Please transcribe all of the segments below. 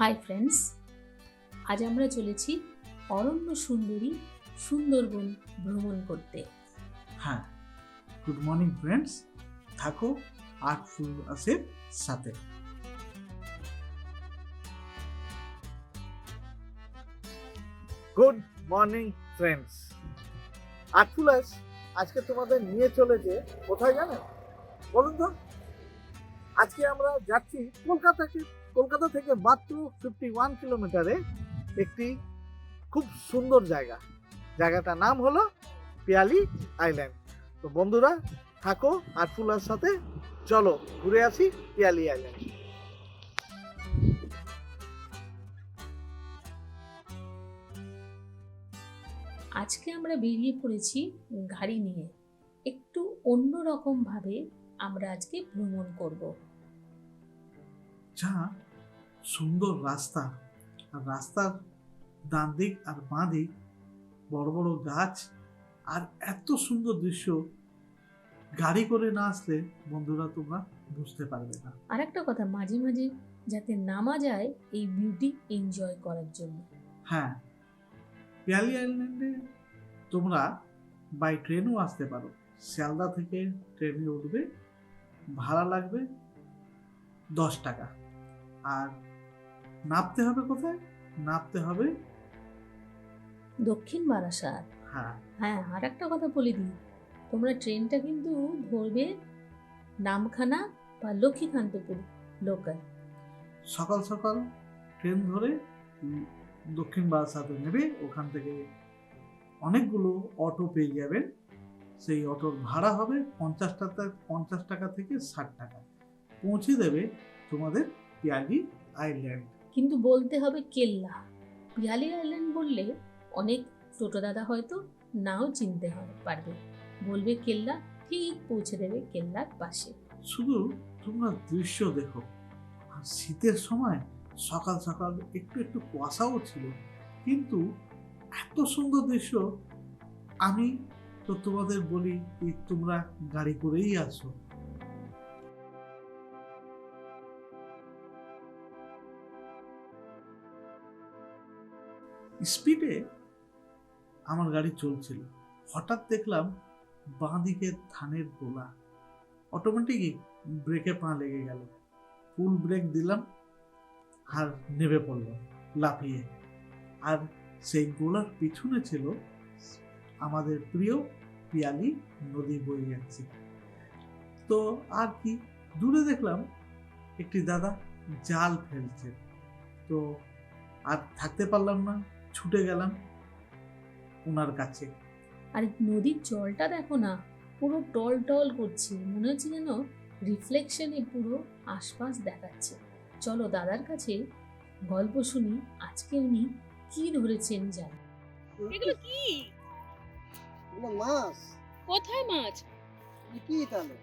Hi friends আজ আমরা চলেছি অরণ্য সুন্দরী সুন্দরবন ভ্রমণ করতে। হ্যাঁ গুড মর্নিং ফ্রেন্ডস থাকো আর্টফুল আসের সাথে। গুড মর্নিং ফ্রেন্ডস আর্টফুলাস আজকে তোমাদের নিয়ে চলেছে কোথায় জানেন বলুন তো। আজকে আমরা যাচ্ছি কলকাতা থেকে কলকাতা থেকে মাত্র ফিফটি ওয়ান কিলোমিটারে একটি খুব সুন্দর জায়গা। জায়গাটার নাম হলো পিয়ালি আইল্যান্ড তো বন্ধুরা থাকো আটফুলার সাথে চলো ঘুরে আসি পিয়ালি আইল্যান্ড আজকে আমরা বেরিয়ে পড়েছি গাড়ি নিয়ে। একটু অন্য রকম ভাবে আমরা আজকে ভ্রমণ করব। যা সুন্দর রাস্তা। আর রাস্তার ডান দিক আর বাঁ দিক বড় বড় গাছ আর এত সুন্দর দৃশ্য। গাড়ি করে না আসলে বন্ধুরা তোমরা বুঝতে পারবে না। আর একটা কথা মাঝে মাঝে যাতে নামা যায় এই বিউটি এনজয় করার জন্য। হ্যাঁ পিয়ালি আইল্যান্ডে তোমরা বাই ট্রেনও আসতে পারো। শিয়ালদা থেকে ট্রেনে উঠবে ভাড়া লাগবে দশ টাকা। আর নামতে হবে কোথায়? নামতে হবে দক্ষিণ বারাসাত। হ্যাঁ। হ্যাঁ আর একটা কথা বলে দিই। তোমরা ট্রেনটা কিন্তু ধরবে নামখানা বা লক্ষ্মীকান্তপুর লোকাল সকাল সকাল ট্রেন ধরে দক্ষিণ বারাসাতে নেবে। ওখান থেকে অনেকগুলো অটো পেয়ে যাবেন সেই অটোর ভাড়া হবে পঞ্চাশ টাকা পঞ্চাশ টাকা থেকে ষাট টাকা। পৌঁছে দেবে তোমাদের পিয়ালি আইল্যান্ড। কিন্তু বলতে হবে কেল্লা। পিয়ালি আইল্যান্ড বললে অনেক টোটো দাদা হয়তো নাও চিনতে হবে পারবে। বলবে কেল্লা, ঠিক পৌঁছে দেবে কেল্লার পাশে। শুধু তোমরা দৃশ্য দেখো। আর শীতের সময় সকাল সকাল একটু একটু কুয়াশাও ছিল। কিন্তু এত সুন্দর দৃশ্য, আমি তো তোমাদের বলি তোমরা গাড়ি করেই আসো। স্পিডে আমার গাড়ি চলছিল। হঠাৎ দেখলাম বাঁ দিকে ধানের গোলা। অটোমেটিকই ব্রেকে পা লেগে গেল। ফুল ব্রেক দিলাম আর নেমে পড়লাম লাফিয়ে। আর সেই গোলার পিছনে ছিল আমাদের প্রিয় পিয়ালি নদী বয়ে যাচ্ছে। তো আর কি, দূরে দেখলাম একটি দাদা জাল ফেলছে। তো আর থাকতে পারলাম না। ছুটে গেলাম ওনার কাছে। আর নদীর জলটা দেখো না পুরো টল টল করছে মনে হচ্ছে যেন রিফ্লেকশনে পুরো আশপাশ দেখাচ্ছে। চলো দাদার কাছে গল্প শুনি আজকে উনি কি ধরেছেন জানি। এগুলো কি? এগুলো মাছ। কোথায় মাছ? কি তাহলে?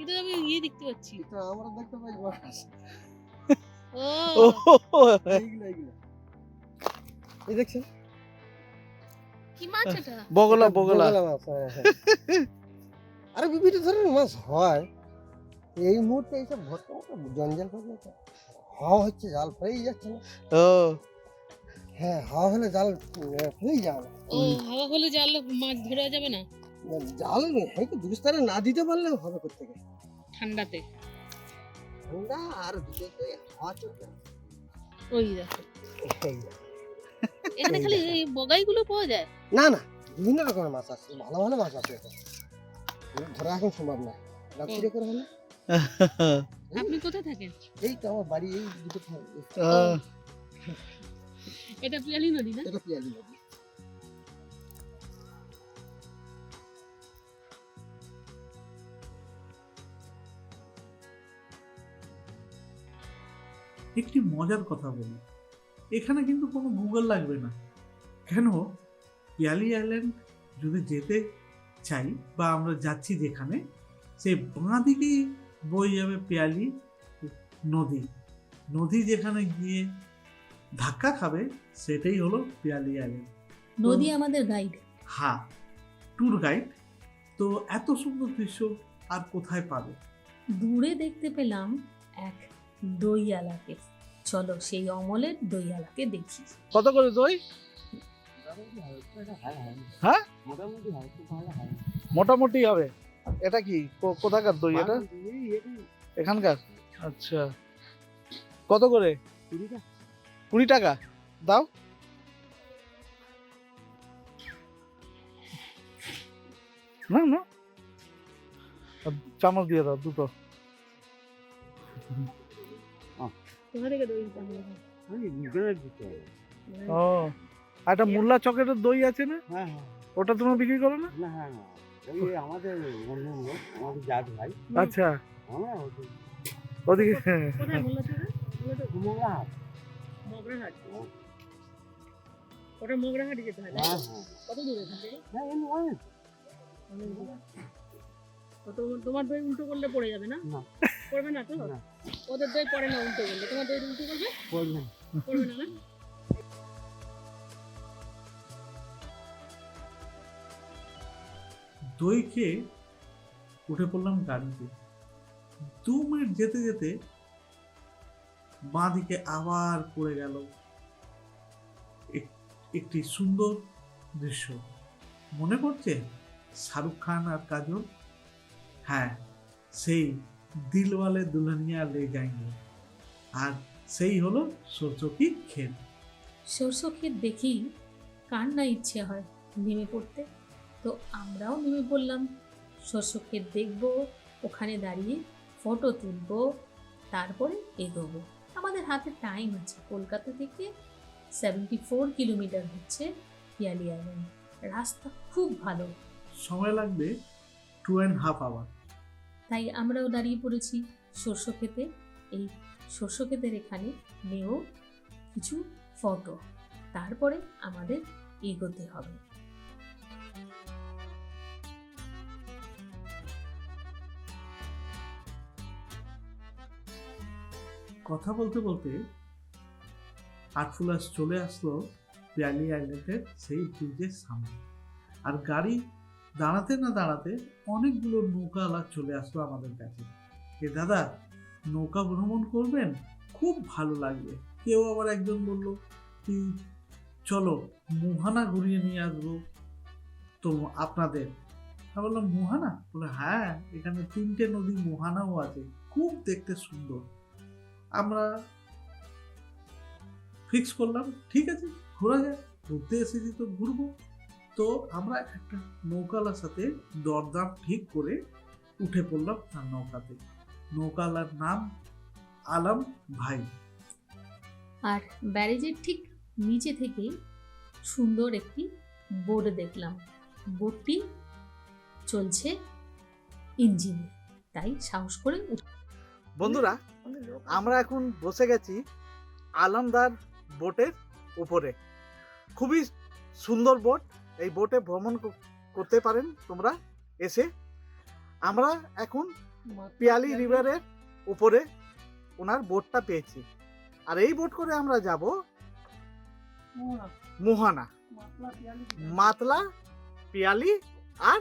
এটা আমি ইয়ে দেখতে পাচ্ছি। এটা আমরা দেখতে পাই মাছ। ও। এইগুলো এইগুলো। এই দেখছেন? কি মাছ এটা? বগলা বগলা। মাছ হ্যাঁ, হ্যাঁ। আরে বিভিন্ন ধরনের মাছ হয়। এই মুহূর্তে এইসব বর্তমানে জঞ্জাল করে হাওয়া হচ্ছে জাল ফেলেই যাচ্ছে না। ও। হ্যাঁ হাওয়া হলে জাল ফেলেই যায় না ও হাওয়া হলে জাল মাছ ধরা যাবে না? জাল হ্যাঁ দুস্তারে না দিতে পারলে হবে কোথেকে ঠান্ডাতে? ঠান্ডা আর দুটো হাওয়া চলবে ওই দেখো। এই এখানে খালি এই বগাইগুলো পাওয়া যায়? না না বিভিন্ন রকমের মাছ আছে ভালো ভালো মাছ আছে এখন। ধরা এখন সম্ভব না। রাত্রিরে করে হলে আপনি কোথায় থাকেন? এই তো আমার বাড়ি এই দুটো এটা পিয়ালি নদী না? এটা পিয়ালি নদী। একটি মজার কথা বলি। এখানে কিন্তু কোনো গুগল লাগবে না। কেন? পিয়ালি আইল্যান্ড যদি যেতে চাই বা আমরা যাচ্ছি যেখানে সেই বাঁ দিকেই বয়ে যাবে পিয়ালি নদী। নদী যেখানে গিয়ে ধাক্কা খাবে সেটাই হলো পিয়ালি আইল্যান্ড। নদী আমাদের গাইড হ্যাঁ ট্যুর গাইড তো এত সুন্দর দৃশ্য আর কোথায় পাবে? দূরে দেখতে পেলাম এক দইয়ালাকে। চলো সেই অমলের দইয়ালাকে দেখি। কত করে দই? হ্যাঁ? মোটামুটি হবে। এটা কি কোথাকার দই এটা? এখানকার? আচ্ছা। কত করে? কুড়ি টাকা। দাও। না না। চামচ দিয়ে দাও, দুটো। কোথা থেকে দই ও একটা মোল্লা চকেটের দই আছে না? হ্যাঁ হ্যাঁ। ওটা তুমি বিক্রি করো না? না হ্যাঁ হ্যাঁ ওই আমাদের বন্ধু আমাদের জাত ভাই। আচ্ছা। ওই ওদিকে কোথায় মোল্লা থেকে? মোল্লা থেকে কুমোরা হাট মগরাহাট। ওটা মগরাহাটে যেতে হয় হ্যাঁ হ্যাঁ। কত দূর না এমনি অনেক। তোমার- তোমার দই উল্টো করলে পড়ে যাবে না? না। পড়বে না তো? ওদের দই পড়ে না উল্টো করলে তোমার দই উল্টো করবে? করবেন পড়বে না না? দই খেয়ে উঠে পড়লাম গাড়িতে। দু মিনিট যেতে যেতে বাঁ দিকে আবার পড়ে গেল একটি সুন্দর দৃশ্য। মনে পড়ছে শাহরুখ খান আর কাজল? হ্যাঁ সেই দিলওয়ালে দুলহানিয়া লে যাएंगे আর সেই হলো সরচকি ক্ষেত। সরষে ক্ষেত দেখেই কার না ইচ্ছে হয় নেমে পড়তে। তো আমরাও নেমে পড়লাম। সরষে ক্ষেত দেখব ওখানে দাঁড়িয়ে ফটো তুলবো তারপরে এগোবো। আমাদের হাতে টাইম আছে। কলকাতা থেকে সেভেন্টি ফোর কিলোমিটার হচ্ছে পিয়ালি আইল্যান্ড রাস্তা খুব ভালো। সময় লাগবে টু অ্যান্ড হাফ আওয়ার তাই আমরাও দাঁড়িয়ে পড়েছি সর্ষে ক্ষেতে। এই সর্ষে ক্ষেতের এখানে নেও কিছু ফটো। তারপরে আমাদের এগোতে হবে। কথা বলতে বলতে আটফুলাস চলে আসলো পিয়ালি আইল্যান্ডের সেই ব্রিজের সামনে। আর গাড়ি দাঁড়াতে না দাঁড়াতে অনেকগুলো নৌকাওয়ালা চলে আসলো আমাদের কাছে। এ দাদা, নৌকা ভ্রমণ করবেন? খুব ভালো লাগবে। কেউ আবার একজন বলল, কি? চলো, মোহানা ঘুরিয়ে নিয়ে আসব তো আপনাদের। আমি বললাম, মোহানা? বলে হ্যাঁ এখানে তিনটে নদী মোহানাও আছে। খুব দেখতে সুন্দর। আমরা ফিক্স করলাম, ঠিক আছে, ঘোরা যায় ঘুরতে এসেছি তো ঘুরবো। তো আমরা একটা নৌকালার সাথে দরদাম ঠিক করে উঠে পড়লাম তার নৌকাতে। নৌকালার নাম আলম ভাই। আর ব্যারেজের ঠিক নিচে থেকে সুন্দর একটি বোর্ড দেখলাম। বোর্ডটি চলছে ইঞ্জিনে তাই সাহস করে উঠ- বন্ধুরা আমরা এখন বসে গেছি আলমদার বোটের উপরে। খুবই সুন্দর বোট। এই বোটে ভ্রমণ করতে পারেন তোমরা এসে। আমরা এখন পিয়ালি রিভারের উপরে ওনার বোটটা পেয়েছি। আর এই বোট করে আমরা যাব মোহানা। মাতলা পিয়ালি আর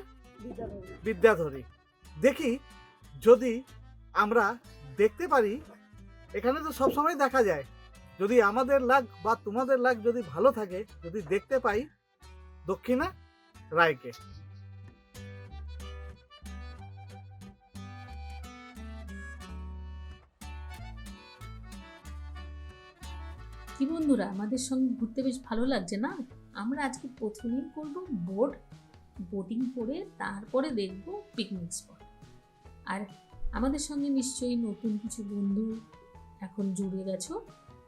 বিদ্যাধরী। দেখি যদি আমরা দেখতে পারি এখানে তো সবসময় দেখা যায়। যদি আমাদের লাগ বা তোমাদের লাগ যদি ভালো থাকে যদি দেখতে পাই দক্ষিণা রায়কে কি বন্ধুরা, আমাদের সঙ্গে ঘুরতে বেশ ভালো লাগছে না? আমরা আজকে প্রথমেই করব বোট বোটিং করে তারপরে দেখব পিকনিক স্পট আর আমাদের সঙ্গে নিশ্চয়ই নতুন কিছু বন্ধু এখন জুড়ে গেছো,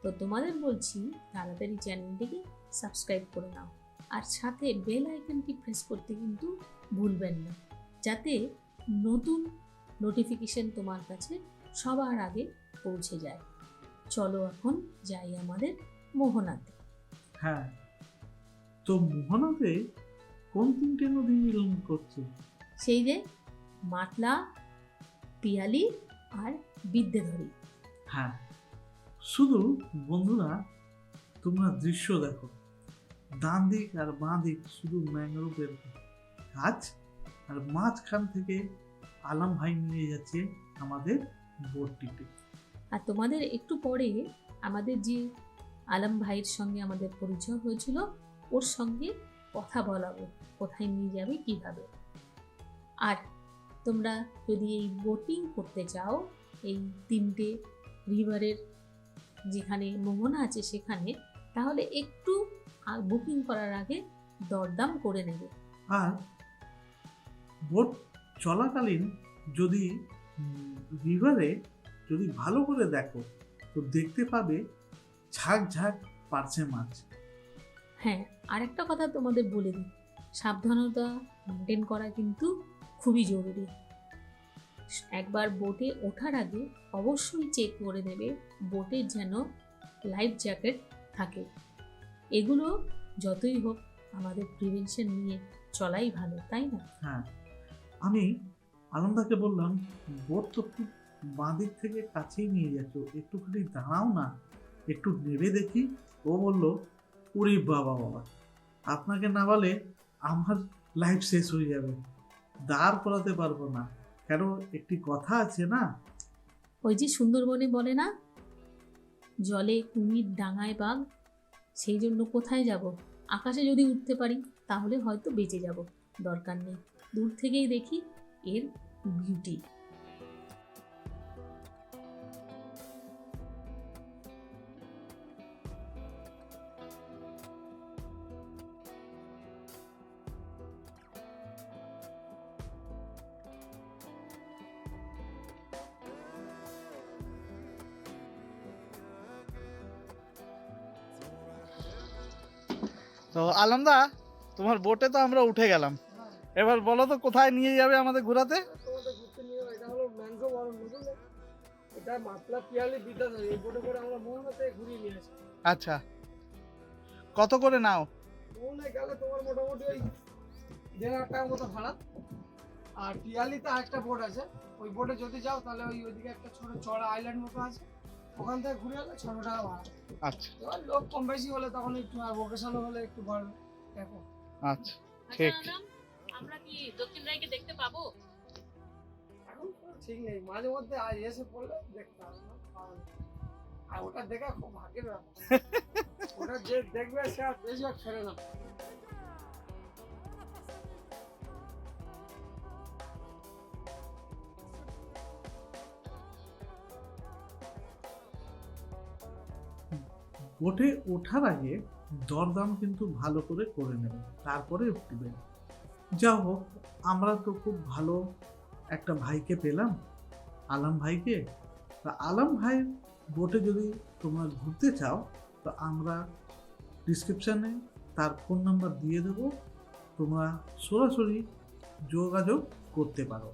তো তোমাদের বলছি, তাড়াতাড়ি চ্যানেলটিকে সাবস্ক্রাইব করে নাও। আর সাথে বেল আইকনটি প্রেস করতে কিন্তু ভুলবেন না। যাতে নতুন নোটিফিকেশন তোমার কাছে সবার আগে পৌঁছে যায়। চলো এখন যাই আমাদের মোহনাতে। হ্যাঁ তো মোহনাতে কোন তিনটে নদী মিলন করছে? সেই যে মাতলা পিয়ালি আর বিদ্যেধরী। হ্যাঁ শুধু বন্ধুরা তোমরা দৃশ্য দেখো। ডান দিক আর বাঁ দিক শুধু ম্যাংগ্রোভের গাছ, আর মাঝখান থেকে আলম ভাই নিয়ে যাচ্ছে আমাদের বোটটিতে আর তোমাদের একটু পরে আমাদের যে আলম ভাইয়ের সঙ্গে আমাদের পরিচয় হয়েছিল, ওর সঙ্গে কথা বলাবো, কোথায় নিয়ে যাবে, কীভাবে। আর তোমরা যদি এই বোটিং করতে চাও, এই তিনটে রিভারের যেখানে মোহনা আছে সেখানে, তাহলে একটু বুকিং করার আগে দরদাম করে নেবে। আর বোট চলাকালীন যদি রিভারে যদি ভালো করে দেখো তো দেখতে পাবে ঝাঁক ঝাঁক পারছে মাছ। হ্যাঁ আরেকটা কথা তোমাদের বলে দিই। সাবধানতা মেনটেন করা কিন্তু খুবই জরুরি। একবার বোটে ওঠার আগে অবশ্যই চেক করে নেবে বোটের যেন লাইফ জ্যাকেট থাকে। এগুলো যতই হোক আমাদের প্রিভেনশন নিয়ে চলাই ভালো তাই না? হ্যাঁ। আমি আনন্দাকে বললাম বোট তো খুব বাঁ দিক থেকে কাছেই নিয়ে যাচ্ছ একটুখানি দাঁড়াও না একটু নেবে দেখি। ও বলল উরি বাবা বাবা আপনাকে না বলে আমার লাইফ শেষ হয়ে যাবে দাঁড় করাতে পারব না। কেন একটি কথা আছে না? ওই যে সুন্দরবনে বলে না জলে কুমির ডাঙায় বাঘ সেই জন্য কোথায় যাব? আকাশে যদি উঠতে পারি, তাহলে হয়তো বেঁচে যাব। দরকার নেই। দূর থেকেই দেখি এর বিউটি আলমদা তোমার বোটে তো আমরা উঠে গেলাম। এবার বলো তো কোথায় নিয়ে যাবে আমাদের ঘোরাতে? তোমাদের ঘুরতে নিয়ে যাব। এটা হলো ম্যানগ্রো বরণ বুঝলে? এটা মাতলা এই বোটে করে আমরা মোহনাতে ঘুরিয়ে নিয়ে আচ্ছা। কত করে নাও? তোমার মোটামুটি ওই দেড় হাজার টাকার মতো ভাড়া। আর পিয়ালিতে আরেকটা বোট আছে ওই বোটে যদি যাও তাহলে ওই ওইদিকে একটা ছোট চড়া আইল্যান্ড মতো আছে। ওখান থেকে ঘুরে গেলে ছশো টাকা ভাড়া আচ্ছা। এবার লোক কম বেশি হলে তখন একটু আর ভোকেশন হলে একটু বাড়বে। দেখো। আচ্ছা ঠিক। আমরা কি দক্ষিণ রায়কে দেখতে পাবো? এখন ঠিক নেই। মাঝে মধ্যে আজ এসে পড়লে দেখতে যাবে। আর ওটা দেখা খুব ভাগ্যের ব্যাপার। ওটা যে দেখবে সে আর বেশিরভাগ ফেরে না। বোটে ওঠার আগে দরদাম কিন্তু ভালো করে করে নেবেন তারপরে উঠবেন যা হোক, আমরা তো খুব ভালো একটা ভাইকে পেলাম, আলম ভাইকে। তা আলম ভাই বোটে যদি তোমরা ঘুরতে চাও, তো আমরা ডিসক্রিপশানে তার ফোন নাম্বার দিয়ে দেবো, তোমরা সরাসরি যোগাযোগ করতে পারো।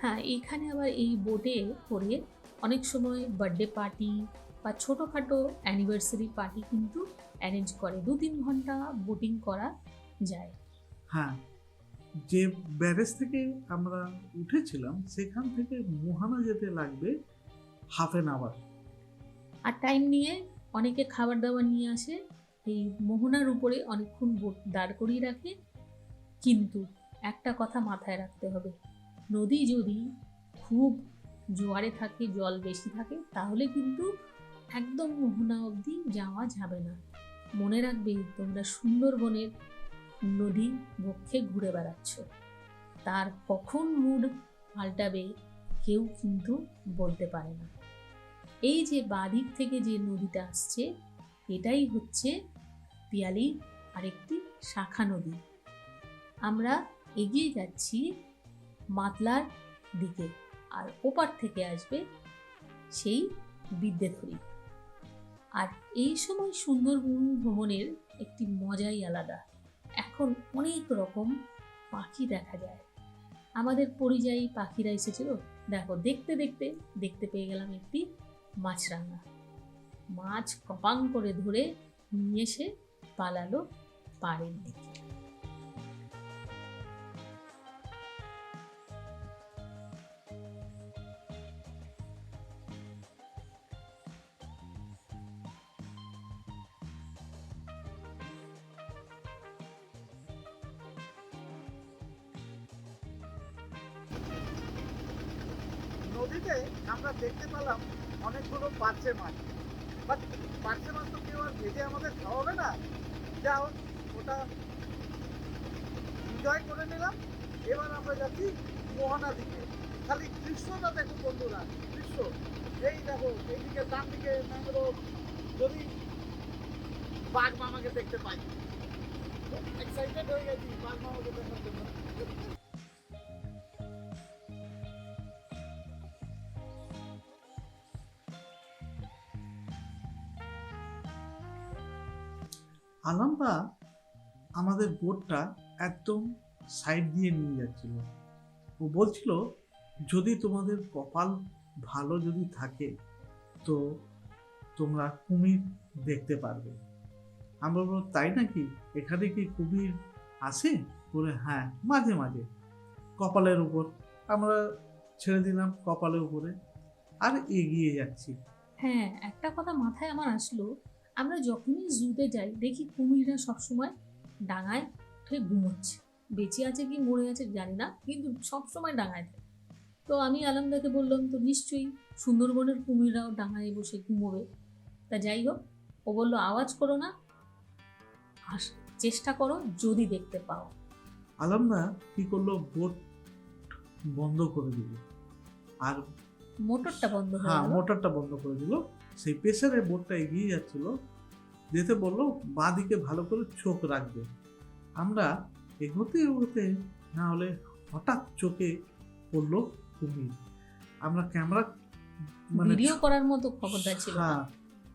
হ্যাঁ এখানে আবার এই বোটে করে অনেক সময় বার্থডে পার্টি বা ছোটোখাটো অ্যানিভার্সারি পার্টি কিন্তু অ্যারেঞ্জ করে। দু তিন ঘণ্টা বোটিং করা যায়। হ্যাঁ যে ব্যারেজ থেকে আমরা উঠেছিলাম সেখান থেকে মোহানা যেতে লাগবে হাফ অ্যান আওয়ার আর টাইম নিয়ে অনেকে খাবার দাবার নিয়ে আসে এই মোহনার উপরে অনেকক্ষণ বোট দাঁড় করিয়ে রাখে। কিন্তু একটা কথা মাথায় রাখতে হবে নদী যদি খুব জোয়ারে থাকে জল বেশি থাকে তাহলে কিন্তু একদম মোহনা অবধি যাওয়া যাবে না। মনে রাখবে তোমরা সুন্দরবনের নদী বক্ষে ঘুরে বেড়াচ্ছ। তার কখন মুড পাল্টাবে কেউ কিন্তু বলতে পারে না। এই যে বাদিক থেকে যে নদীটা আসছে, এটাই হচ্ছে পিয়ালির আরেকটি শাখা নদী। আমরা এগিয়ে যাচ্ছি মাতলার দিকে, আর ওপার থেকে আসবে সেই বিদ্যেধরী আর এই সময় সুন্দরবন ভ্রমণের একটি মজাই আলাদা। এখন অনেক রকম পাখি দেখা যায়। আমাদের পরিযায়ী পাখিরা এসেছিল। দেখো, দেখতে দেখতে দেখতে পেয়ে গেলাম একটি মাছরাঙা। মাছ কপাং করে ধরে নিয়ে এসে পালালো পাড়ের দিকে। ভেজে আমাদের খাওয়াবে না? যা ওটা এনজয় করে নিলাম। এবার আমরা যাচ্ছি মোহনা দিকে খালি দৃশ্যটা দেখো বন্ধুরা, দৃশ্য। এই দেখো, এইদিকে ডান দিকে ম্যাংগ্রোভ যদি বাঘ মামাকে দেখতে পাই। এক্সাইটেড হয়ে গেছি, বাঘ মামাকে দেখার জন্য। আলাম্বা আমাদের বোটটা একদম সাইড দিয়ে নিয়ে যাচ্ছিল। ও বলছিল, যদি তোমাদের কপাল ভালো যদি থাকে, তো তোমরা কুমির দেখতে পারবে। আমরা বলব তাই নাকি? এখানে কি কুমির আসে বলে হ্যাঁ মাঝে মাঝে, কপালের উপর। আমরা ছেড়ে দিলাম কপালের উপরে, আর এগিয়ে যাচ্ছি। হ্যাঁ একটা কথা মাথায় আমার আসলো আমরা যখনই জুতে যাই দেখি কুমিররা সবসময় ডাঙায় উঠে ঘুমোচ্ছে। বেঁচে আছে কি মরে আছে জানি না কিন্তু সবসময় ডাঙায় থাকে। তো আমি আলমদাকে বললাম তো নিশ্চয়ই সুন্দরবনের কুমিররাও ডাঙায় বসে ঘুমোবে। তা যাই হোক ও বলল আওয়াজ করো না আস চেষ্টা করো যদি দেখতে পাও। আলামদা কি করল? বোট বন্ধ করে দিল। আর মোটরটা বন্ধ হ্যাঁ মোটরটা বন্ধ করে দিল। সেই প্রেসারে বোটটা এগিয়ে যাচ্ছিল যেতে বলল বাঁ দিকে ভালো করে চোখ রাখবে। আমরা এগোতে এগোতে না হলে হঠাৎ চোখে পড়ল কুমির। আমরা ক্যামেরা মানে ভিডিও করার মতো ক্ষমতা ছিল। হ্যাঁ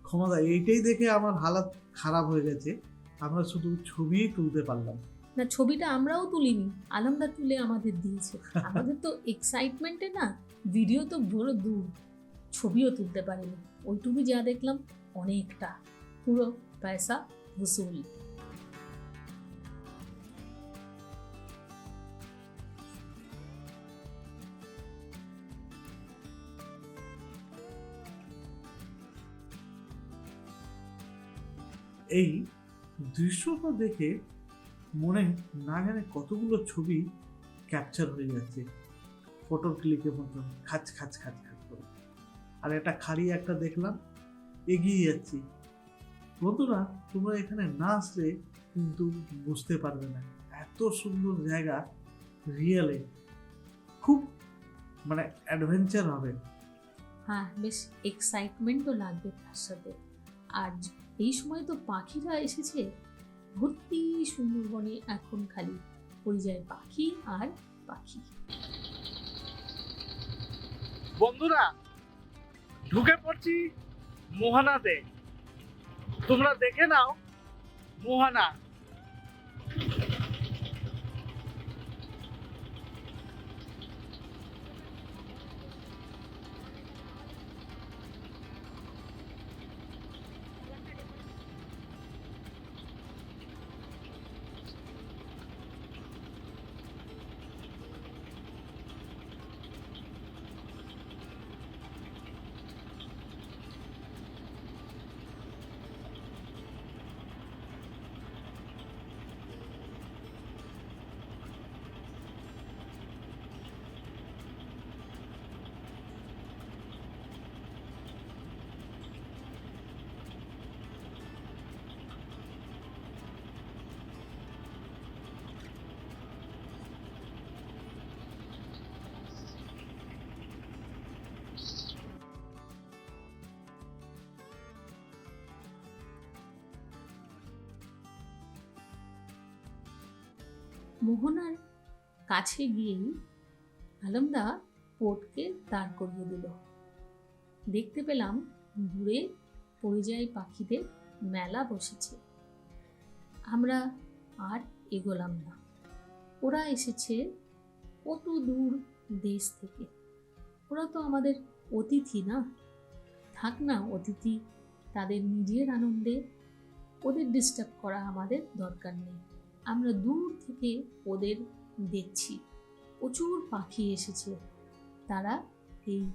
ক্ষমতা এইটাই দেখে আমার হালাত খারাপ হয়ে গেছে। আমরা শুধু ছবিই তুলতে পারলাম। না ছবিটা আমরাও তুলিনি আলমদা তুলে আমাদের দিয়েছে। আমাদের তো এক্সাইটমেন্টে না ভিডিও তো বড় দূর ছবিও তুলতে পারিনি। ওইটুকু যা দেখলাম, অনেকটা। পুরো পয়সা ভুসুল। এই দৃশ্যটা দেখে মনে না জানে কতগুলো ছবি ক্যাপচার হয়ে যাচ্ছে ফটোর ক্লিকের মতন, খাচ খাচ খাচ খাচ। আর একটা খালি একটা দেখলাম এগিয়ে যাচ্ছি। বন্ধুরা তোমরা এখানে না আসলে কিন্তু বুঝতে পারবে না এত সুন্দর জায়গা রিয়েলে। খুব মানে অ্যাডভেঞ্চার হবে। হ্যাঁ বেশ এক্সাইটমেন্টও লাগবে তার সাথে। আর এই সময় তো পাখিরা এসেছে। ভর্তি সুন্দরবনে এখন খালি পরিযায় পাখি আর পাখি। বন্ধুরা ঢুকে পড়ছি মোহানাতে। তোমরা দেখে নাও মোহানা। মোহনার কাছে গিয়েই আলমদা পোর্টকে দাঁড় করিয়ে দিল। দেখতে পেলাম দূরে পরিযায়ী পাখিদের মেলা বসেছে। আমরা আর এগোলাম না। ওরা এসেছে কত দূর দেশ থেকে। ওরা তো আমাদের অতিথি না। থাক না অতিথি, তাদের নিজের আনন্দে ওদের ডিস্টার্ব করা আমাদের দরকার নেই। আমরা দূর থেকে ওদের দেখছি। প্রচুর পাখি এসেছে। তারা এই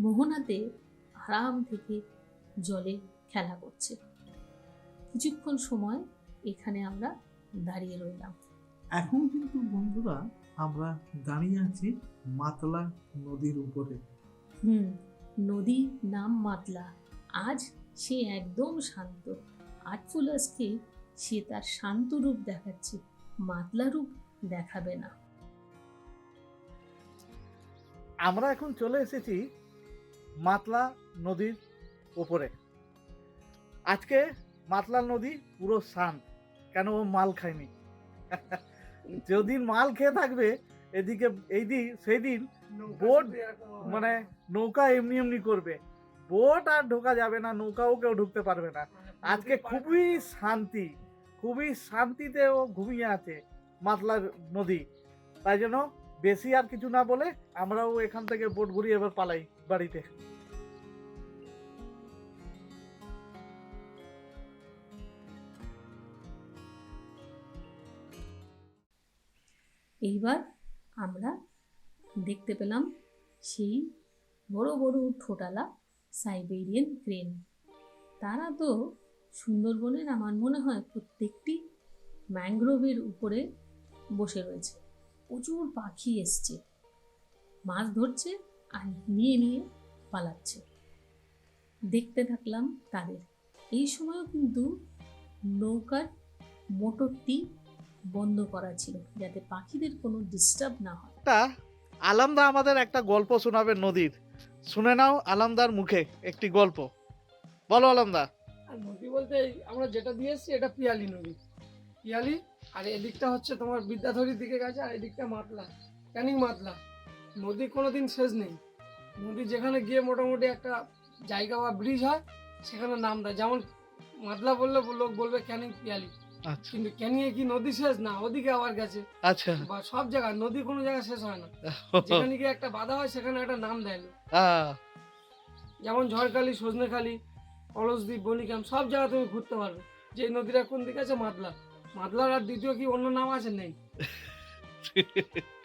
মোহনাতে আরাম থেকে জলে খেলা করছে। কিছুক্ষণ সময় এখানে আমরা দাঁড়িয়ে রইলাম। এখন কিন্তু বন্ধুরা আমরা দাঁড়িয়ে আছি মাতলা নদীর উপরে। হুম নদীর নাম মাতলা। আজ সে একদম শান্ত। আটফুলাসকে সে তার শান্ত রূপ দেখাচ্ছে মাতলা রূপ দেখাবে না। আমরা এখন চলে এসেছি মাতলা নদীর ওপরে। আজকে মাতলা নদী পুরো শান্ত কেন ও মাল খায়নি? যেদিন মাল খেয়ে থাকবে এদিকে এই দিন সেই দিন বোট মানে নৌকা এমনি এমনি করবে। বোট আর ঢোকা যাবে না নৌকাও কেউ ঢুকতে পারবে না। আজকে খুবই শান্তি। খুবই শান্তিতে ও ঘুমিয়ে আছে মাতলা নদী। তাই জন্য বেশি আর কিছু না বলে আমরাও এখান থেকে বোট ঘুরিয়ে এবার পালাই বাড়িতে। এইবার আমরা দেখতে পেলাম সেই বড় বড় ঠোঁটালা সাইবেরিয়ান ক্রেন। তারা তো সুন্দরবনের আমার মনে হয় প্রত্যেকটি ম্যাংগ্রোভের উপরে বসে রয়েছে। প্রচুর পাখি এসছে। মাছ ধরছে আর নিয়ে নিয়ে পালাচ্ছে। দেখতে থাকলাম তাদের। এই সময়ও কিন্তু নৌকার মোটরটি বন্ধ করা ছিল যাতে পাখিদের কোনো ডিস্টার্ব না হয়। তা আলামদা আমাদের একটা গল্প শোনাবে নদীর। শুনে নাও আলামদার মুখে একটি গল্প। বলো আলামদা। আর নদী বলতে আমরা যেটা দিয়ে এসছি এটা পিয়ালি নদী। পিয়ালি আর এদিকটা হচ্ছে তোমার বিদ্যাধরীর দিকে গেছে আর এদিকটা মাতলা ক্যানিং মাতলা। নদী কোনোদিন শেষ নেই। নদী যেখানে গিয়ে মোটামুটি একটা জায়গা বা ব্রিজ হয় সেখানে নাম দেয়। যেমন মাতলা বললে লোক বলবে ক্যানিং পিয়ালি। আচ্ছা। কিন্তু ক্যানিংয়ে কি নদী শেষ? না ওদিকে আবার গেছে। আচ্ছা। বা সব জায়গায় নদী কোনো জায়গায় শেষ হয় না। যেখানে গিয়ে একটা বাধা হয় সেখানে একটা নাম দেয়। যেমন ঝড়খালি সজনেখালি কলসদ্বীপ বনিকাম সব জায়গা তুমি ঘুরতে পারবে। যে নদীটা কোন দিকে আছে? মাদলা। মাদলার আর দ্বিতীয় কি অন্য নাম আছে? নেই।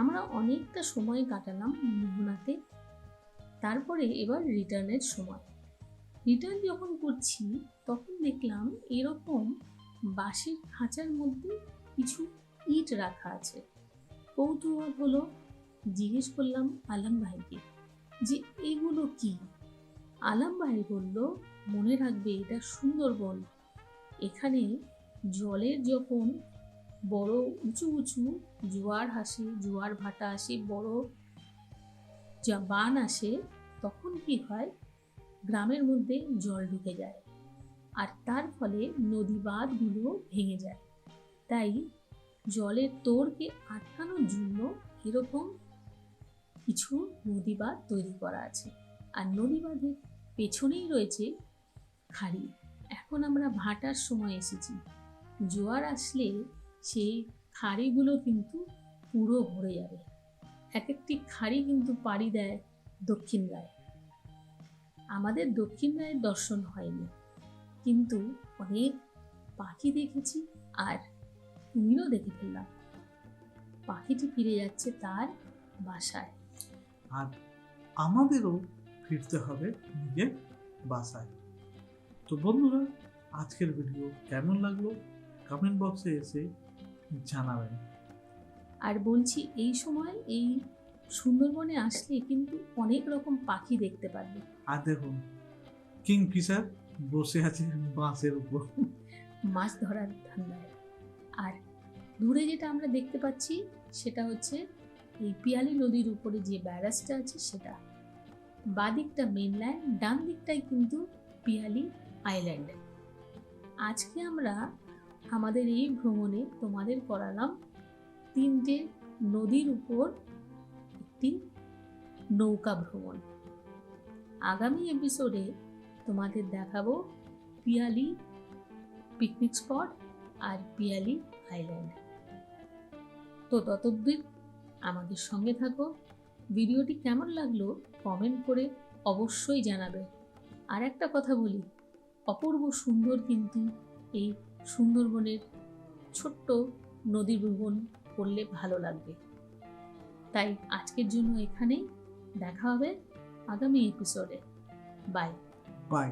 আমরা অনেকটা সময় কাটালাম মোহনাতে। তারপরে এবার রিটার্নের সময়। রিটার্ন যখন করছি, তখন দেখলাম এরকম বাঁশের খাঁচার মধ্যে কিছু ইট রাখা আছে। কৌতূহল হলো, জিজ্ঞেস করলাম আলম ভাইকে যে, এগুলো কি? আলম ভাই বলল, মনে রাখবে এটা সুন্দরবন। এখানে জলের যখন বড় উঁচু উঁচু জোয়ার আসে জোয়ার ভাটা আসে, বড় যা বান আসে, তখন কি হয়? গ্রামের মধ্যে জল ঢুকে যায় আর তার ফলে নদী বাঁধগুলো ভেঙে যায়। তাই জলের তোরকে আটকানোর জন্য এরকম কিছু নদী বাঁধ তৈরি করা আছে। আর নদী বাঁধের পেছনেই রয়েছে খাড়ি। এখন আমরা ভাটার সময় এসেছি। জোয়ার আসলে সেই খাড়িগুলো কিন্তু পুরো ভরে যাবে। এক একটি খাড়ি কিন্তু পাড়ি দেয় দক্ষিণ রায়। আমাদের দক্ষিণ রায়ের দর্শন হয়নি। কিন্তু অনেক পাখি দেখেছি আর কুমিরও দেখে ফেললাম। পাখিটি ফিরে যাচ্ছে তার বাসায়। আর আমাদেরও ফিরতে হবে নিজের বাসায়। তো বন্ধুরা, আজকের ভিডিও কেমন লাগল? কমেন্ট বক্সে এসে জানাবেন। আর বলছি এই সময় এই সুন্দরবনে আসলে কিন্তু অনেক রকম পাখি দেখতে পারবে। আর দেখুন কিংফিশার বসে আছে বাঁশের উপর। মাছ ধরার ধান্দায়। আর দূরে যেটা আমরা দেখতে পাচ্ছি সেটা হচ্ছে এই পিয়ালি নদীর উপরে যে ব্যারাজটা আছে সেটা। বাদিকটা মেনল্যান্ড ডান দিকটাই কিন্তু পিয়ালি আইল্যান্ড আজকে আমরা আমাদের এই ভ্রমণে তোমাদের করালাম তিনটে নদীর উপর একটি নৌকা ভ্রমণ। আগামী এপিসোডে তোমাদের দেখাবো পিয়ালি পিকনিক স্পট আর পিয়ালি আইল্যান্ড তো ততদিন আমাদের সঙ্গে থাকো। ভিডিওটি কেমন লাগল কমেন্ট করে অবশ্যই জানাবে। আর একটা কথা বলি, অপূর্ব সুন্দর কিন্তু এই সুন্দরবনের ছোট্ট নদী ভ্রমণ করলে ভালো লাগবে। তাই আজকের জন্য এখানেই দেখা হবে আগামী এপিসোডে বাই বাই